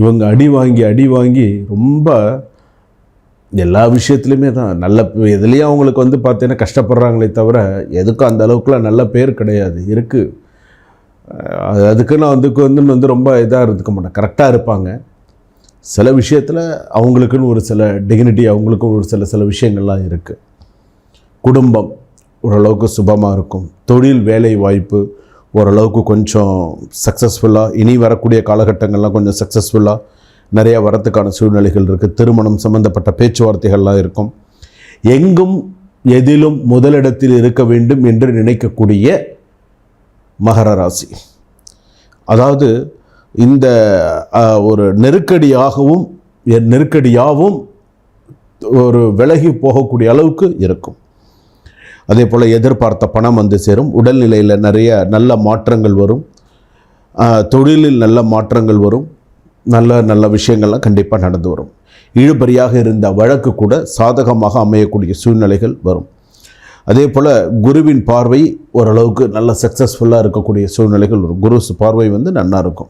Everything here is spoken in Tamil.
இவங்க அடி வாங்கி அடி வாங்கி ரொம்ப எல்லா விஷயத்துலையுமே தான் நல்ல எதுலேயும் அவங்களுக்கு வந்து பார்த்தீங்கன்னா கஷ்டப்படுறாங்களே தவிர எதுக்கும் அந்த அளவுக்குலாம் நல்ல பேர் கிடையாது. இருக்குது அது அதுக்குன்னு அதுக்கு வந்து வந்து ரொம்ப இதாக இருந்துக்க மாட்டேன் கரெக்டாக இருப்பாங்க. சில விஷயத்தில் அவங்களுக்குன்னு ஒரு சில டிக்னிட்டி அவங்களுக்கும் ஒரு சில சில விஷயங்கள்லாம் இருக்குது குடும்பம் ஓரளவுக்கு சுபமாக இருக்கும். தொழில் வேலை வாய்ப்பு ஓரளவுக்கு கொஞ்சம் சக்ஸஸ்ஃபுல்லாக இனி வரக்கூடிய காலகட்டங்கள்லாம் கொஞ்சம் சக்ஸஸ்ஃபுல்லாக நிறையா வரத்துக்கான சூழ்நிலைகள் இருக்குது திருமணம் சம்மந்தப்பட்ட பேச்சுவார்த்தைகள்லாம் இருக்கும். எங்கும் எதிலும் முதலிடத்தில் இருக்க வேண்டும் என்று நினைக்கக்கூடிய மகர ராசி. அதாவது இந்த ஒரு நெருக்கடியாகவும் எ- நெருக்கடியாகவும் ஒரு விலகி போகக்கூடிய அளவுக்கு இருக்கும். அதே போல் எதிர்பார்த்த பணம் வந்து சேரும். உடல்நிலையில் நிறைய நல்ல மாற்றங்கள் வரும். தொழிலில் நல்ல மாற்றங்கள் வரும். நல்ல நல்ல விஷயங்கள்லாம் கண்டிப்பாக நடந்து வரும். இழுபறியாக இருந்த வழக்கு கூட சாதகமாக அமையக்கூடிய சூழ்நிலைகள் வரும். அதே போல் குருவின் பார்வை ஓரளவுக்கு நல்ல சக்ஸஸ்ஃபுல்லாக இருக்கக்கூடிய சூழ்நிலைகள் வரும். குரு பார்வை வந்து நல்லா இருக்கும்.